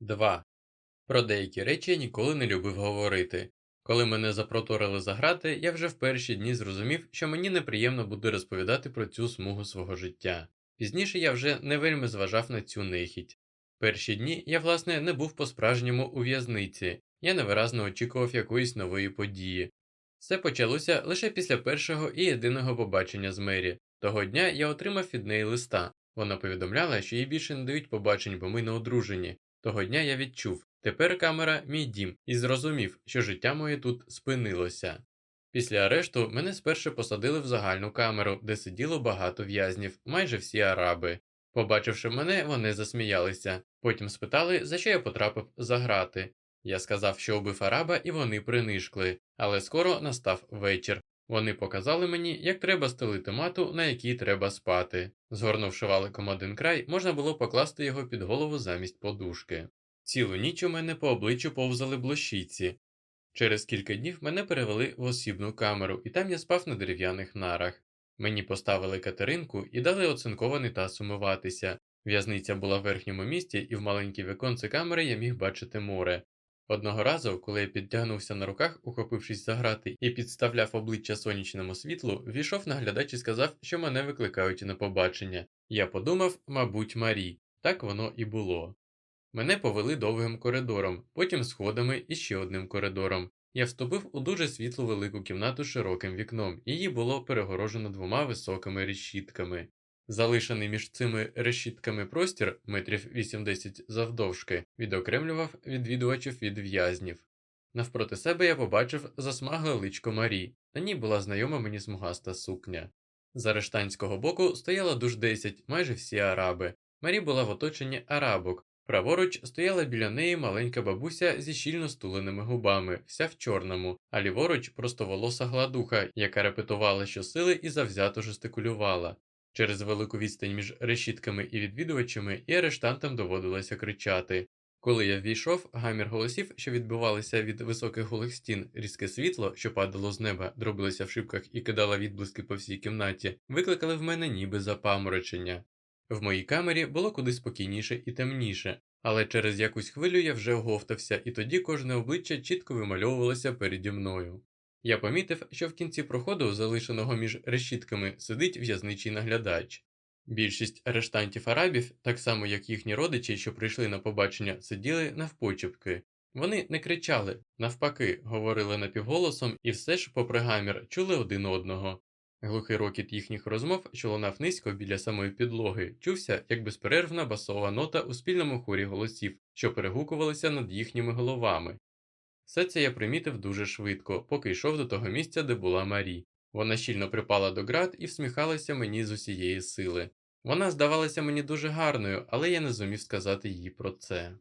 2. Про деякі речі я ніколи не любив говорити. Коли мене запроторили за грати, я вже в перші дні зрозумів, що мені неприємно буде розповідати про цю смугу свого життя. Пізніше я вже не вельми зважав на цю нехідь. Перші дні я, власне, не був по-справжньому у в'язниці, я невиразно очікував якоїсь нової події. Все почалося лише після першого і єдиного побачення з Мері. Того дня я отримав від неї листа. Вона повідомляла, що їй більше не дають побачень, бо ми не одружені. Того дня я відчув, тепер камера мій дім, і зрозумів, що життя моє тут спинилося. Після арешту мене спершу посадили в загальну камеру, де сиділо багато в'язнів, майже всі араби. Побачивши мене, вони засміялися, потім спитали, за що я потрапив за грати. Я сказав, що убив араба, і вони принишкли, але скоро настав вечір. Вони показали мені, як треба стелити мату, на якій треба спати. Згорнувши валиком один край, можна було покласти його під голову замість подушки. Цілу ніч у мене по обличчю повзали блощиці. Через кілька днів мене перевели в осібну камеру, і там я спав на дерев'яних нарах. Мені поставили катеринку і дали оцинкований таз умиватися. В'язниця була в верхньому місті, і в маленькій віконці камери я міг бачити море. Одного разу, коли я підтягнувся на руках, ухопившись за грати, і підставляв обличчя сонячному світлу, війшов наглядач і сказав, що мене викликають на побачення. Я подумав, мабуть, Марі. Так воно і було. Мене повели довгим коридором, потім сходами і ще одним коридором. Я вступив у дуже світлу велику кімнату з широким вікном, її було перегорожено двома високими решітками. Залишений між цими решітками простір, метрів 80 завдовжки, відокремлював відвідувачів від в'язнів. Навпроти себе я побачив засмагле личко Марі, на ній була знайома мені смугаста сукня. З арештанського боку стояло душ 10, майже всі араби. Марі була в оточенні арабок. Праворуч стояла біля неї маленька бабуся зі щільно стуленими губами, вся в чорному, а ліворуч простоволоса гладуха, яка репетувала щосили і завзято жестикулювала. Через велику відстань між решітками і відвідувачами і арештантам доводилося кричати. Коли я ввійшов, гамір голосів, що відбивалися від високих голих стін, різке світло, що падало з неба, дробилося в шибках і кидало відблиски по всій кімнаті, викликали в мене ніби запаморочення. В моїй камері було куди спокійніше і темніше, але через якусь хвилю я вже оговтався, і тоді кожне обличчя чітко вимальовувалося переді мною. Я помітив, що в кінці проходу, залишеного між решітками, сидить в'язничий наглядач. Більшість арештантів арабів, так само як їхні родичі, що прийшли на побачення, сиділи навпочепки. Вони не кричали, навпаки, говорили напівголосом і все ж, попри гамір, чули один одного. Глухий рокіт їхніх розмов, що лунав низько біля самої підлоги, чувся як безперервна басова нота у спільному хорі голосів, що перегукувалися над їхніми головами. Все це я примітив дуже швидко, поки йшов до того місця, де була Марі. Вона щільно припала до град і всміхалася мені з усієї сили. Вона здавалася мені дуже гарною, але я не зумів сказати їй про це.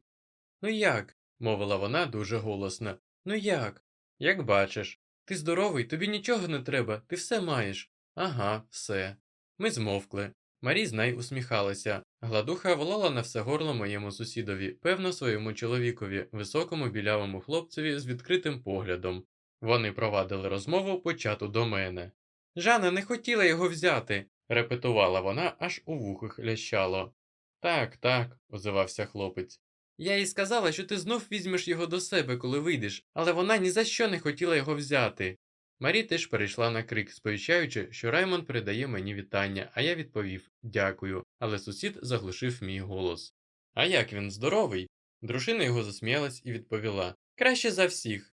Ну як? мовила вона дуже голосно. Ну як? Як бачиш, ти здоровий, тобі нічого не треба, ти все маєш. Ага, все. Ми змовкли. Марі знай усміхалася. Гладуха волала на все горло моєму сусідові, певно, своєму чоловікові, високому білявому хлопцеві з відкритим поглядом. Вони провадили розмову почату до мене. Жана не хотіла його взяти, репетувала вона, аж у вухах лящало. Так, так, озивався хлопець. Я їй сказала, що ти знов візьмеш його до себе, коли вийдеш, але вона ні за що не хотіла його взяти. Марі теж перейшла на крик, сповіщаючи, що Раймон передає мені вітання, а я відповів дякую, але сусід заглушив мій голос. А як він здоровий? Дружина його засміялась і відповіла Краще за всіх.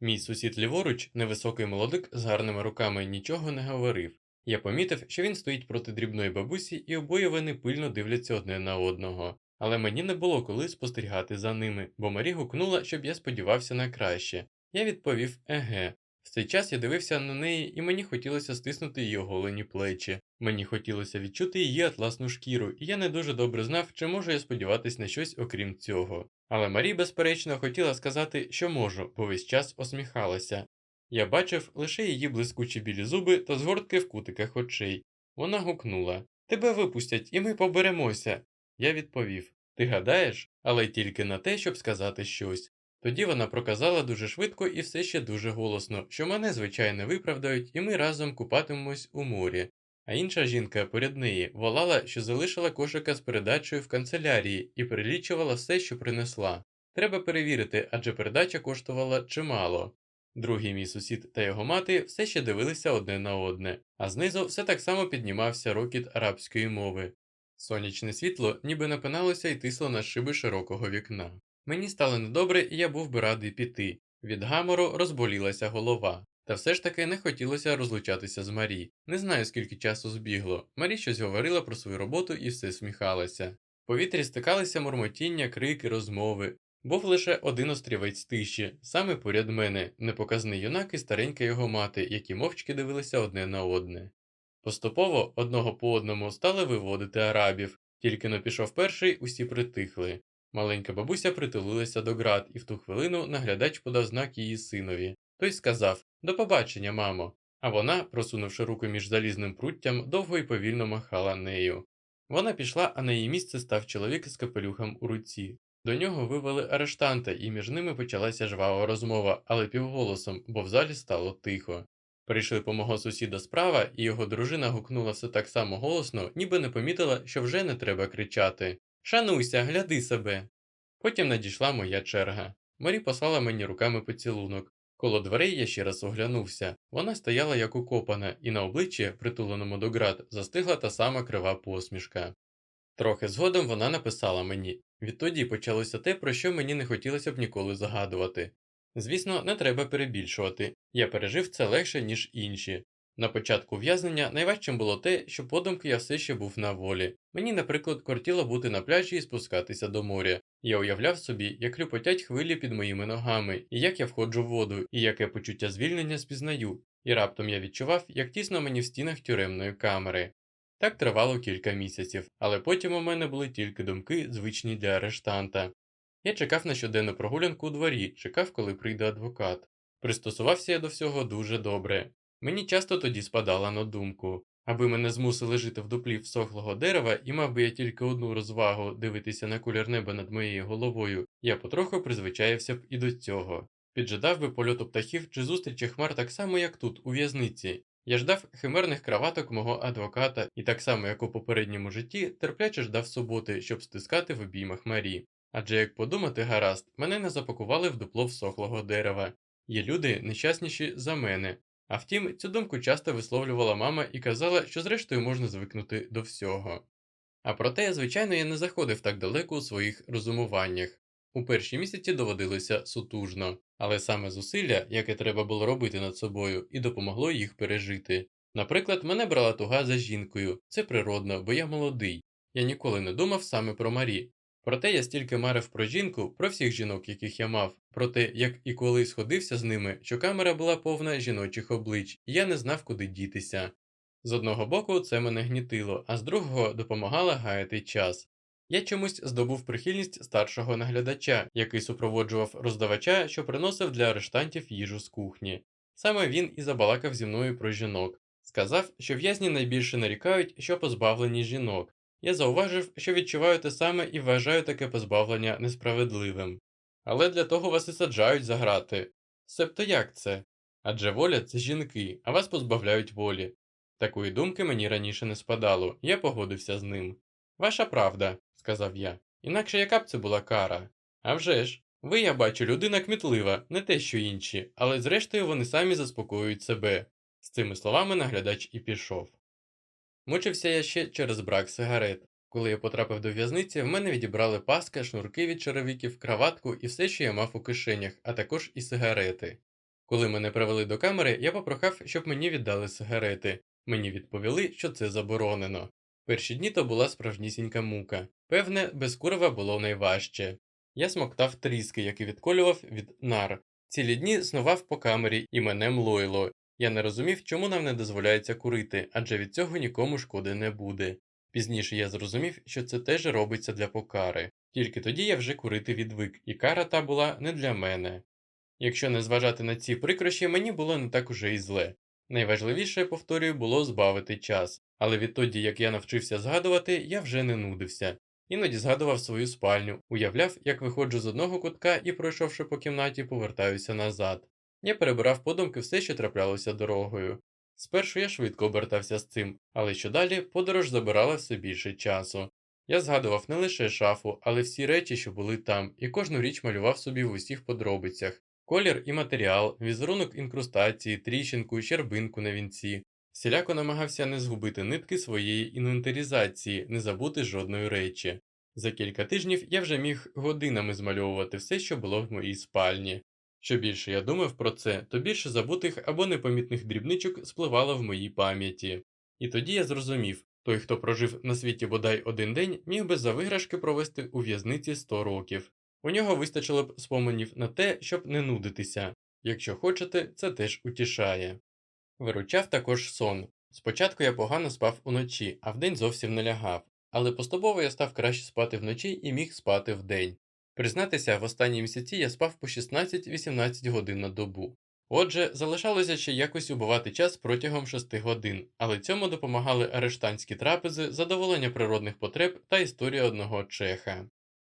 Мій сусід ліворуч, невисокий молодик з гарними руками, нічого не говорив. Я помітив, що він стоїть проти дрібної бабусі, і обоє вони пильно дивляться одне на одного. Але мені не було коли спостерігати за ними, бо Марі гукнула, щоб я сподівався на краще. Я відповів еге. В цей час я дивився на неї, і мені хотілося стиснути її оголені плечі. Мені хотілося відчути її атласну шкіру, і я не дуже добре знав, чи можу я сподіватись на щось окрім цього. Але Марі, безперечно, хотіла сказати, що можу, бо весь час осміхалася. Я бачив лише її блискучі білі зуби та згортки в кутиках очей. Вона гукнула Тебе випустять, і ми поберемося. Я відповів Ти гадаєш, але тільки на те, щоб сказати щось. Тоді вона проказала дуже швидко і все ще дуже голосно, що мене, звичайно, виправдають, і ми разом купатимемось у морі. а інша жінка поряд неї волала, що залишила кошика з передачею в канцелярії і перелічувала все, що принесла. Треба перевірити, адже передача коштувала чимало. Другий мій сусід та його мати все ще дивилися одне на одне, а знизу все так само піднімався рокіт арабської мови. Сонячне світло ніби напиналося і тисло на шиби широкого вікна. Мені стало недобре, і я був би радий піти. Від гамору розболілася голова. Та все ж таки не хотілося розлучатися з Марі. Не знаю, скільки часу збігло. Марі щось говорила про свою роботу і все сміхалася. В повітрі стикалися мурмотіння, крики, розмови. Був лише один острівець тиші, саме поряд мене, непоказний юнак і старенька його мати, які мовчки дивилися одне на одне. Поступово одного по одному стали виводити арабів, тільки но пішов перший, усі притихли. Маленька бабуся притулилася до град, і в ту хвилину наглядач подав знак її синові. Той сказав До побачення, мамо. А вона, просунувши руку між залізним пруттям, довго і повільно махала нею. Вона пішла, а на її місце став чоловік з капелюхом у руці. До нього вивели арештанта, і між ними почалася жвава розмова, але півголосом, бо в залі стало тихо. Прийшли по мого сусіда справа, і його дружина гукнула все так само голосно, ніби не помітила, що вже не треба кричати Шануйся, гляди себе. Потім надійшла моя черга. Марі послала мені руками поцілунок. Коло дверей я ще раз оглянувся. Вона стояла як укопана, і на обличчі, притуленому до град, застигла та сама крива посмішка. Трохи згодом вона написала мені відтоді почалося те, про що мені не хотілося б ніколи загадувати. Звісно, не треба перебільшувати я пережив це легше, ніж інші. На початку в'язнення найважчим було те, що подумки я все ще був на волі. Мені, наприклад, кортіло бути на пляжі і спускатися до моря. Я уявляв собі, як люпотять хвилі під моїми ногами, і як я входжу в воду, і яке почуття звільнення спізнаю, і раптом я відчував, як тісно мені в стінах тюремної камери. Так тривало кілька місяців, але потім у мене були тільки думки, звичні для арештанта. Я чекав на щоденну прогулянку у дворі, чекав, коли прийде адвокат. Пристосувався я до всього дуже добре. Мені часто тоді спадала на думку, аби мене змусили жити в дуплі всохлого дерева, і мав би я тільки одну розвагу дивитися на колір неба над моєю головою, я потроху призвичаєвся б і до цього. Піджидав би польоту птахів чи зустрічі хмар так само, як тут, у в'язниці. Я ждав химерних краваток мого адвоката і так само, як у попередньому житті, терпляче ждав суботи, щоб стискати в обіймах Марі. Адже як подумати гаразд, мене не запакували в дупло всохлого дерева. Є люди нещасніші за мене. А втім, цю думку часто висловлювала мама і казала, що зрештою можна звикнути до всього. А проте, звичайно, я не заходив так далеко у своїх розумуваннях. У перші місяці доводилося сутужно, але саме зусилля, яке треба було робити над собою, і допомогло їх пережити. Наприклад, мене брала туга за жінкою, це природно, бо я молодий. Я ніколи не думав саме про Марі, Проте я стільки марив про жінку, про всіх жінок, яких я мав, про те, як і коли сходився з ними, що камера була повна жіночих облич, і я не знав, куди дітися. З одного боку, це мене гнітило, а з другого допомагало гаяти час. Я чомусь здобув прихильність старшого наглядача, який супроводжував роздавача, що приносив для арештантів їжу з кухні. Саме він і забалакав зі мною про жінок. Сказав, що в'язні найбільше нарікають, що позбавлені жінок, я зауважив, що відчуваю те саме і вважаю таке позбавлення несправедливим. Але для того вас і саджають за грати. Себто як це? Адже воля це жінки, а вас позбавляють волі. Такої думки мені раніше не спадало, я погодився з ним. Ваша правда, сказав я, інакше яка б це була кара? «А вже ж, ви, я бачу, людина кмітлива, не те, що інші, але зрештою вони самі заспокоюють себе. З цими словами наглядач і пішов. Мучився я ще через брак сигарет. Коли я потрапив до в'язниці, в мене відібрали паска, шнурки від черевиків, краватку і все, що я мав у кишенях, а також і сигарети. Коли мене привели до камери, я попрохав, щоб мені віддали сигарети. Мені відповіли, що це заборонено. Перші дні то була справжнісінька мука. Певне, без курва було найважче. Я смоктав тріски, які відколював від нар. Цілі дні снував по камері і мене млоїло, я не розумів, чому нам не дозволяється курити, адже від цього нікому шкоди не буде. Пізніше я зрозумів, що це теж робиться для покари, тільки тоді я вже курити відвик, і кара та була не для мене. Якщо не зважати на ці прикрощі, мені було не так уже і зле. Найважливіше, повторюю, було збавити час, але відтоді, як я навчився згадувати, я вже не нудився. Іноді згадував свою спальню, уявляв, як виходжу з одного кутка і, пройшовши по кімнаті, повертаюся назад. Я перебирав подумки все, що траплялося дорогою. Спершу я швидко обертався з цим, але що далі подорож забирала все більше часу. Я згадував не лише шафу, але всі речі, що були там, і кожну річ малював собі в усіх подробицях. Колір і матеріал, візерунок інкрустації, тріщинку, щербинку на вінці. Всіляко намагався не згубити нитки своєї інвентаризації, не забути жодної речі. За кілька тижнів я вже міг годинами змальовувати все, що було в моїй спальні. Що більше я думав про це, то більше забутих або непомітних дрібничок спливало в моїй пам'яті. І тоді я зрозумів той, хто прожив на світі бодай один день, міг би за виграшки провести у в'язниці 100 років. У нього вистачило б споменів на те, щоб не нудитися. Якщо хочете, це теж утішає. Виручав також сон. Спочатку я погано спав уночі, а вдень зовсім не лягав, але поступово я став краще спати вночі і міг спати вдень. Признатися, в останні місяці я спав по 16-18 годин на добу. Отже, залишалося ще якось убивати час протягом 6 годин, але цьому допомагали арештанські трапези, задоволення природних потреб та історія одного чеха.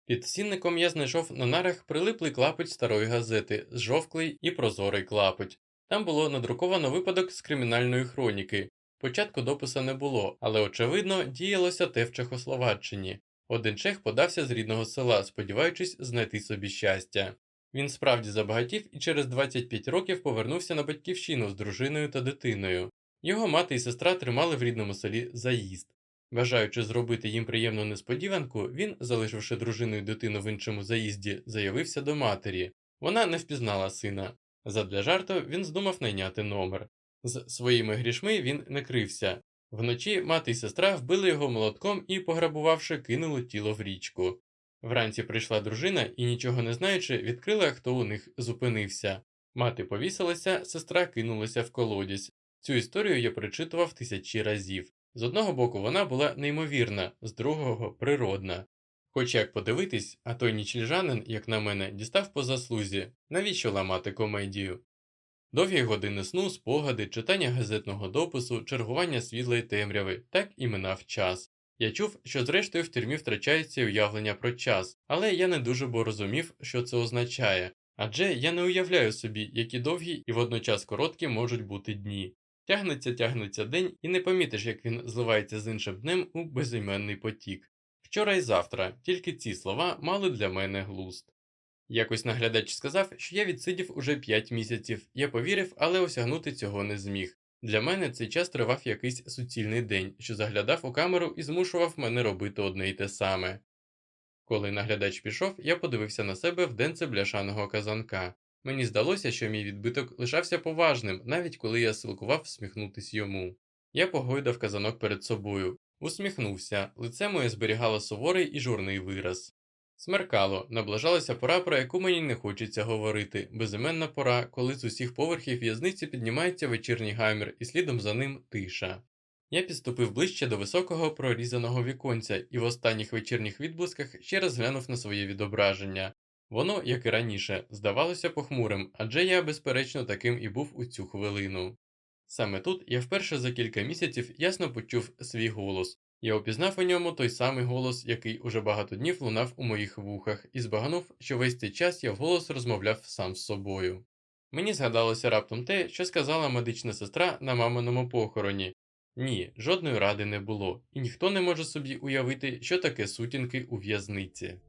Під сінником я знайшов на нарах прилиплий клапоть старої газети, жовклий і прозорий клапоть. Там було надруковано випадок з кримінальної хроніки. Початку дописа не було, але очевидно діялося те в Чехословаччині. Один чех подався з рідного села, сподіваючись знайти собі щастя. Він справді забагатів і через 25 років повернувся на батьківщину з дружиною та дитиною. Його мати і сестра тримали в рідному селі заїзд. Бажаючи зробити їм приємну несподіванку, він, залишивши дружину і дитину в іншому заїзді, заявився до матері. Вона не впізнала сина. Задля жарту він здумав найняти номер. З своїми грішми він не крився. Вночі мати і сестра вбили його молотком і, пограбувавши, кинули тіло в річку. Вранці прийшла дружина і, нічого не знаючи, відкрила, хто у них зупинився. Мати повісилася, сестра кинулася в колодязь. Цю історію я прочитував тисячі разів. З одного боку, вона була неймовірна, з другого природна. Хоч як подивитись, а той нічліжанин, як на мене, дістав по заслузі, навіщо ламати комедію? Довгі години сну, спогади, читання газетного допису, чергування світлої темряви, так і минав час. Я чув, що зрештою в тюрмі втрачається уявлення про час, але я не дуже бо розумів, що це означає. Адже я не уявляю собі, які довгі і водночас короткі можуть бути дні. Тягнеться, тягнеться день, і не помітиш, як він зливається з іншим днем у безіменний потік. Вчора і завтра, тільки ці слова мали для мене глуст. Якось наглядач сказав, що я відсидів уже 5 місяців. Я повірив, але осягнути цього не зміг. Для мене цей час тривав якийсь суцільний день, що заглядав у камеру і змушував мене робити одне й те саме. Коли наглядач пішов, я подивився на себе в денце бляшаного казанка. Мені здалося, що мій відбиток лишався поважним, навіть коли я силкував всміхнутись йому. Я погойдав казанок перед собою, усміхнувся, лице моє зберігало суворий і журний вираз. Смеркало, наближалася пора, про яку мені не хочеться говорити, безіменна пора, коли з усіх поверхів в'язниці піднімається вечірній гамір, і слідом за ним тиша. Я підступив ближче до високого прорізаного віконця і в останніх вечірніх відблисках ще раз глянув на своє відображення. Воно, як і раніше, здавалося похмурим, адже я, безперечно, таким і був у цю хвилину. Саме тут я вперше за кілька місяців ясно почув свій голос. Я опізнав у ньому той самий голос, який уже багато днів лунав у моїх вухах, і збагнув, що весь цей час я вголос розмовляв сам з собою. Мені згадалося раптом те, що сказала медична сестра на маминому похороні. Ні, жодної ради не було, і ніхто не може собі уявити, що таке сутінки у в'язниці.